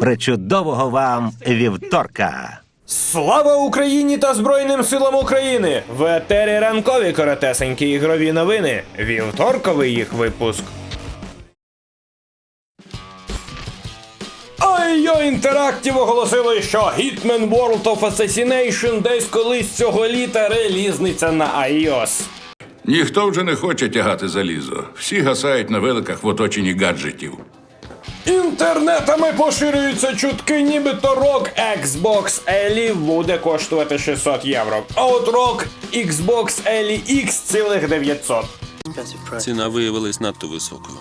Причудового вам вівторка! Слава Україні та Збройним силам України! В етері ранкові коротесенькі ігрові новини. Вівторковий їх випуск. IO Interactive оголосили, що Hitman World of Assassination десь колись цього літа релізниться на iOS. Ніхто вже не хоче тягати залізо. Всі гасають на великах в оточенні гаджетів. Інтернетами поширюються чутки, нібито рок Xbox Ellie буде коштувати 600 євро. А от рок Xbox Ellie X цілих 900. Ціна виявилась надто високою.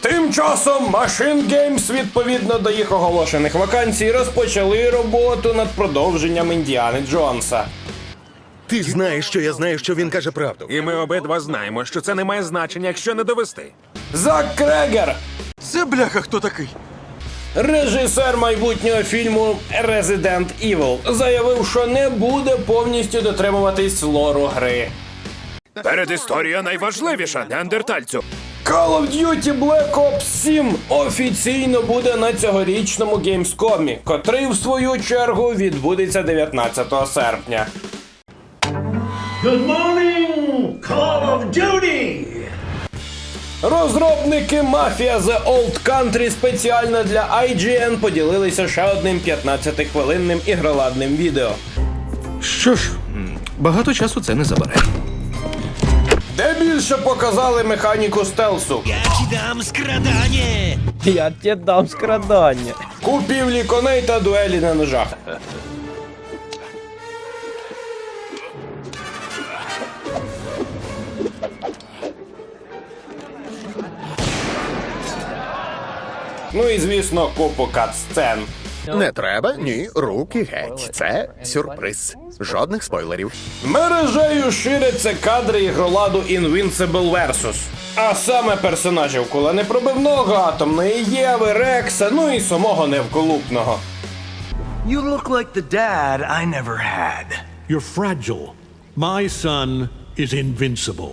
Тим часом Machine Games, відповідно до їх оголошених вакансій, розпочали роботу над продовженням Індіани Джонса. Ти знаєш, що я знаю, що він каже правду. І ми обидва знаємо, що це не має значення, якщо не довести. Зак Крегер, Це бляха хто такий? режисер майбутнього фільму Resident Evil, заявив, що не буде повністю дотримуватись лору гри. Передісторія найважливіша, неандертальцю. Call of Duty Black Ops 7 офіційно буде на цьогорічному Gamescom, котрий в свою чергу відбудеться 19 серпня. Good morning, Call of Duty! Розробники Mafia The Old Country спеціально для IGN поділилися ще одним 15-хвилинним ігроладним відео. Що ж, багато часу це не забере. Де більше показали механіку стелсу, Я тебе дам скрадання. купівлі коней та дуелі на ножах. Ну і звісно, купу кат-сцен. Не треба, ні, руки геть. Це сюрприз. Жодних спойлерів. Мережею ширяться кадри ігроладу Invincible Versus. А саме персонажів кула непробивного, атомної Єви, Рекса, ну і самого невколупного. You look like the dad I never had. You're fragile. My son is invincible.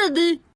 До середи.